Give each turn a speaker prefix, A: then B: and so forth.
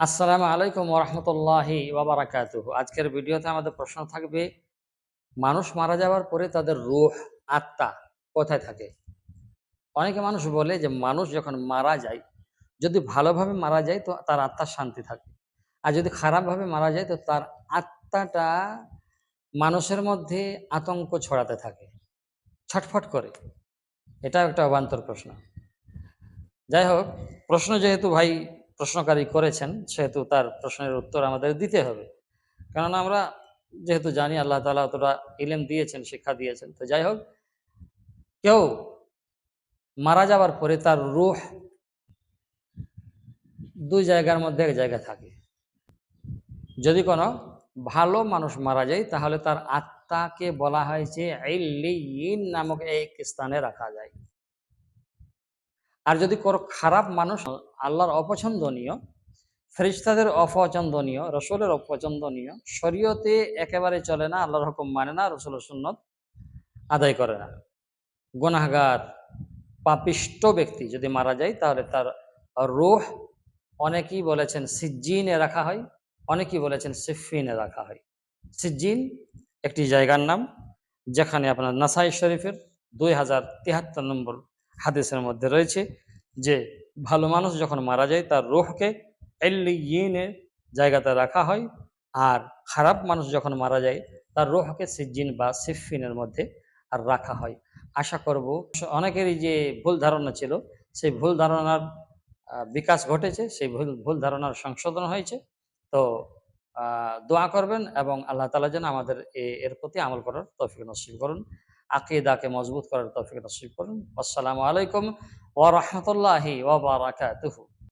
A: আসসালামু আলাইকুম ওরহমতুল্লাহি ওবরাকাতুহ। আজকের ভিডিওতে আমাদের প্রশ্ন থাকবে, মানুষ মারা যাওয়ার পরে তাদের রুহ, আত্মা কোথায় থাকে? অনেকে মানুষ বলে যে মানুষ যখন মারা যায়, যদি ভালোভাবে মারা যায় তো তার আত্মার শান্তি থাকে। আর যদি খারাপভাবে মারা যায় তো তার আত্মাটা মানুষের মধ্যে আতঙ্ক ছড়াতে থাকে। ছটফট করে। এটা একটা অবান্তর প্রশ্ন। যাই হোক, প্রশ্ন যেহেতু ভাই প্রশ্নকারী করেছেন, সেহেতু তার প্রশ্নের উত্তর আমাদের দিতে হবে। কেননা আমরা যেহেতু জানি আল্লাহ তালা অতটা ইলেম দিয়েছেন, শিক্ষা দিয়েছেন, তো যাই হোক, কেউ মারা যাওয়ার পরে তার রুহ দুই জায়গার মধ্যে এক জায়গা থাকে। যদি কোনো ভালো মানুষ মারা যায়, তাহলে তার আত্মাকে বলা হয়েছে ইন নামক এক স্থানে রাখা যায়। আর যদি কোনো খারাপ মানুষ আল্লাহর অপছন্দনীয় ফেরিস্তাদের অপছন্দনীয়, রসুলের অপছন্দনীয়, শরীয়তে একেবারে চলে না, আল্লাহর হুকুম মানে না, রসুলের সুন্নত আদায় করে না। গুনাহগার, পাপিষ্ট ব্যক্তি যদি মারা যায়, তাহলে তার রোহ অনেকেই বলেছেন সিজ্জিনে রাখা হয়, অনেকেই বলেছেন সিফিনে রাখা হয়। সিজ্জিন একটি জায়গার নাম, যেখানে আপনার নাসাই শরীফের দুই হাজার তিয়াত্তর নম্বর হাদিসের মধ্যে রয়েছে। যে ভালো মানুষ যখন মারা যায়, তার রুহকে এল্লিয়িনের জায়গাতে রাখা হয় আর খারাপ মানুষ যখন মারা যায়, তার রোহকে সিজ্জিন বা সিফিনের মধ্যে আর রাখা হয়। আশা করব অনেকেরই যে ভুল ধারণা ছিল, সেই ভুল ধারণার বিকাশ ঘটেছে, সেই ভুল ভুল ধারণার সংশোধন হয়েছে। তো দোয়া করবেন এবং আল্লাহ তালা যেন আমাদের এর প্রতি আমল করার তৌফিক নসিব করুন। আকিদাকে মজবুত করার তফিক নসিব করুন। আসসালামু আলাইকুম ওয়া রাহমাতুল্লাহি ওয়া বারাকাতুহু।